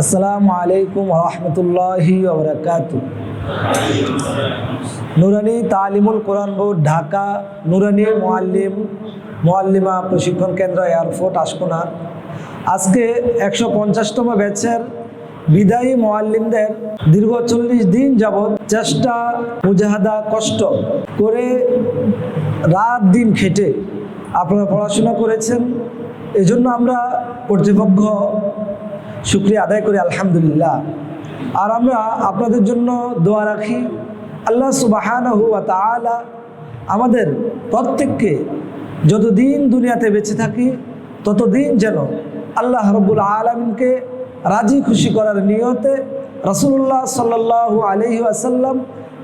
আসসালামু আলাইকুম রহমতুল্লাহি ওবরাকাত নুরানি তালিমুল কোরআন বোর্ড, ঢাকা, নুরানি মোয়াল্লিম মোয়াল্লিমা প্রশিক্ষণ কেন্দ্র, এয়ারফোর্ট, আশকোনা। আজকে একশো পঞ্চাশতম ব্যাচের বিদায়ী মোয়াল্লিমদের দীর্ঘ চল্লিশ দিন যাবৎ চেষ্টা, মুজাহাদা, কষ্ট করে রাত দিন খেটে আপনারা পড়াশোনা করেছেন। এজন্য আমরা কর্তৃপক্ষ শুক্রিয়া আদায় করি, আলহামদুলিল্লাহ। আর আমরা আপনাদের জন্য দোয়া রাখি, আল্লাহ সুবাহানহু তালা আমাদের প্রত্যেককে যতদিন দুনিয়াতে বেঁচে থাকি, ততদিন যেন আল্লাহ রব্বুল আলমিনকে রাজি খুশি করার নিয়তে রসুল্লাহ সাল্লাহু আলহি আসাল্লাম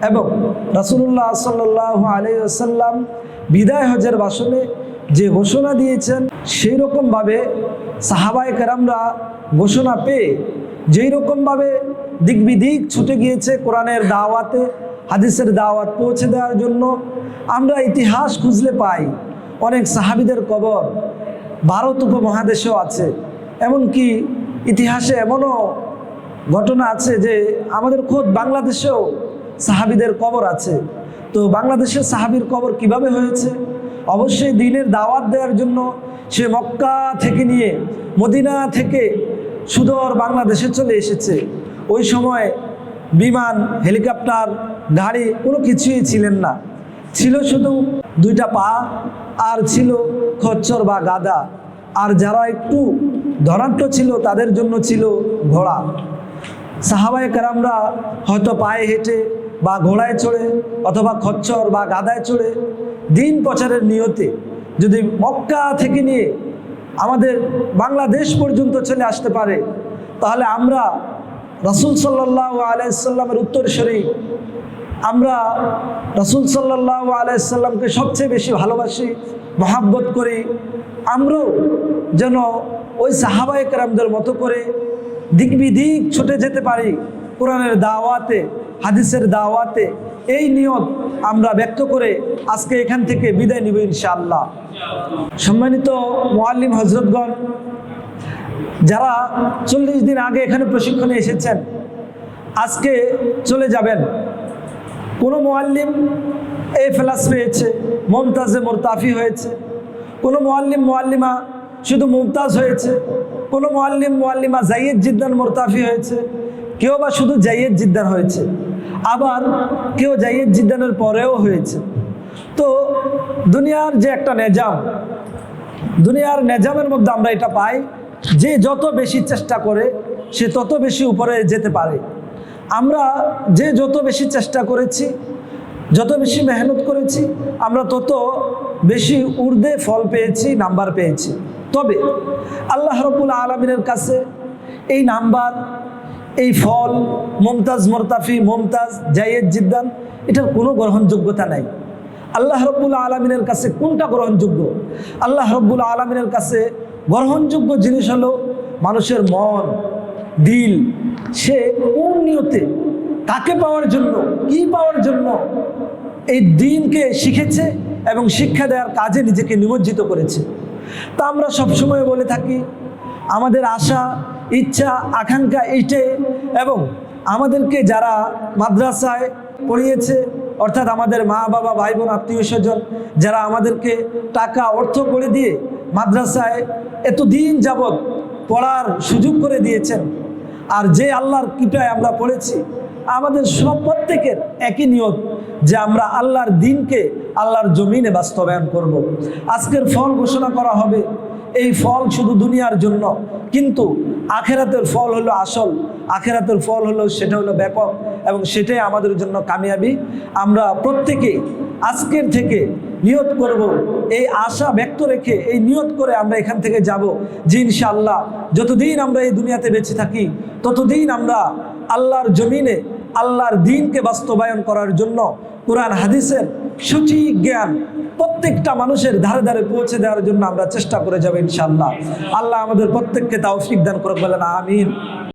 এবং রসুল্লাহ সাল্লাহু আলহি আসাল্লাম বিদায় হজের বাসনে যে ঘোষণা দিয়েছেন সেই রকমভাবে সাহাবায় কেরামরা ঘোষণা পেয়ে যেই রকমভাবে দিক বিদিক ছুটে গিয়েছে কোরআনের দাওয়াতে, হাদিসের দাওয়াত পৌঁছে দেওয়ার জন্য, আমরা ইতিহাস খুঁজলে পাই অনেক সাহাবিদের কবর, ভারত উপমহাদেশেও আছে। এমনকি ইতিহাসে এমনও ঘটনা আছে যে আমাদের খোদ বাংলাদেশেও সাহাবিদের কবর আছে। তো বাংলাদেশের সাহাবির কবর কীভাবে হয়েছে? অবশ্যই দিনের দাওয়াত দেওয়ার জন্য সে মক্কা থেকে নিয়ে মদিনা থেকে সুদূর বাংলাদেশে চলে এসেছে। ওই সময় বিমান, হেলিকপ্টার, গাড়ি কোনো কিছুই ছিলেন না। ছিল শুধু দুইটা পা আর ছিল খচ্চর বা গাদা। আর যারা একটু ধনাঢ্য ছিল তাদের জন্য ছিল ঘোড়া। সাহাবায় কারামরা হয়তো পায়ে হেঁটে বা ঘোড়ায় চড়ে অথবা খচ্চর বা গাদায় চড়ে দিন প্রচারের নিয়তে যদি মক্কা থেকে নিয়ে আমাদের বাংলাদেশ পর্যন্ত চলে আসতে পারে। তাহলে আমরা রসুল সাল্লাহ আলাইসাল্লামের উত্তরস্বরী আমরা রসুল সাল্লাহ আলাইসাল্লামকে সবচেয়ে বেশি ভালোবাসি, মহাব্বত করি। আমরাও যেন ওই সাহাবায় কেরামদের মতো করে দিক বিদিক ছুটে যেতে পারি। কোরআনের দাওয়াতে, হাদিসের দাওয়াতে এই নিয়ত আমরা ব্যক্ত করে আজকে এখান থেকে বিদায় নিব ইনশাআল্লাহ। সম্মানিত মোয়াল্লিম হজরতগণ যারা চল্লিশ দিন আগে এখানে প্রশিক্ষণে এসেছেন, আজকে চলে যাবেন। কোনো মোয়াল্লিম এ ফেলাস পেয়েছে, মমতাজে মোরতাফি হয়েছে। কোনো মোয়াল্লিম মোয়াল্লিমা শুধু মুমতাজ হয়েছে। কোনো মোয়াল্লিম মোয়াল্লিমা জাইয়েদ জিদ্দান মোরতাফি হয়েছে। কেউ বা শুধু জাইয়েদ জিদ্দান হয়েছে। আবার কেউ জাইয়েদ জিদ্দানের পরেও হয়েছে। তো দুনিয়ার যে একটা নেজাম, দুনিয়ার নেজামের মধ্যে আমরা এটা পাই, যে যত বেশি চেষ্টা করে, সে তত বেশি উপরে যেতে পারে। আমরা যে যত বেশি চেষ্টা করেছি, যত বেশি মেহনত করেছি, আমরা তত বেশি ঊর্ধ্বে ফল পেয়েছি, নাম্বার পেয়েছি। তবে আল্লাহ রবুল আলমিনের কাছে এই নাম্বার এই ফল, মমতাজ, মোরতাফি, মমতাজ, জায়েদ, জিদ্দান, এটার কোনো গ্রহণযোগ্যতা নাই। আল্লাহ রব্বুল আলমিনের কাছে কোনটা গ্রহণযোগ্য? আল্লাহ রব্বুল আলমিনের কাছে গ্রহণযোগ্য জিনিস হলো মানুষের মন, দিল। সে কোন নিয়তে, কাকে পাওয়ার জন্য, কি পাওয়ার জন্য এই দিনকে শিখেছে এবং শিক্ষা দেওয়ার কাজে নিজেকে নিমজ্জিত করেছে। তা আমরা সবসময় বলে থাকি, আমাদের আশা ইচ্ছা, আকাঙ্ক্ষা এইটাই এবং আমাদেরকে যারা মাদ্রাসায় পড়িয়েছে, অর্থাৎ আমাদের মা, বাবা, ভাই বোন, আত্মীয় স্বজন, যারা আমাদেরকে টাকা, অর্থ করে দিয়ে মাদ্রাসায় এতদিন যাবৎ পড়ার সুযোগ করে দিয়েছেন, আর যে আল্লাহর কৃপায় আমরা পড়েছি, আমাদের সব প্রত্যেকের একই নিয়ত যে আমরা আল্লাহর দিনকে আল্লাহর জমিনে বাস্তবায়ন করব। আজকের ফল ঘোষণা করা হবে এই ফল শুধু দুনিয়ার জন্য, কিন্তু আখেরাতের ফল হলো আসল, আখেরাতের ফল হলো, সেটা হলো ব্যাপক, এবং সেটাই আমাদের জন্য কামিয়াবি। আমরা প্রত্যেকে আজকের থেকে নিয়ত করব, এই আশা ব্যক্ত রেখে, এই নিয়ত করে আমরা এখান থেকে যাব যে ইনশাআল্লাহ, যতদিন আমরা এই দুনিয়াতে বেঁচে থাকি, ততদিন আমরা আল্লাহর জমিনে, আল্লাহর দিনকে বাস্তবায়ন করার জন্য কোরআন, হাদিসের সঠিক জ্ঞান প্রত্যেকটা মানুষের ধারে ধারে পৌঁছে দেওয়ার জন্য আমরা চেষ্টা করে যাব ইনশাল্লাহ আল্লাহ আমাদের প্রত্যেককে তাও দান করে বলেন আমিন।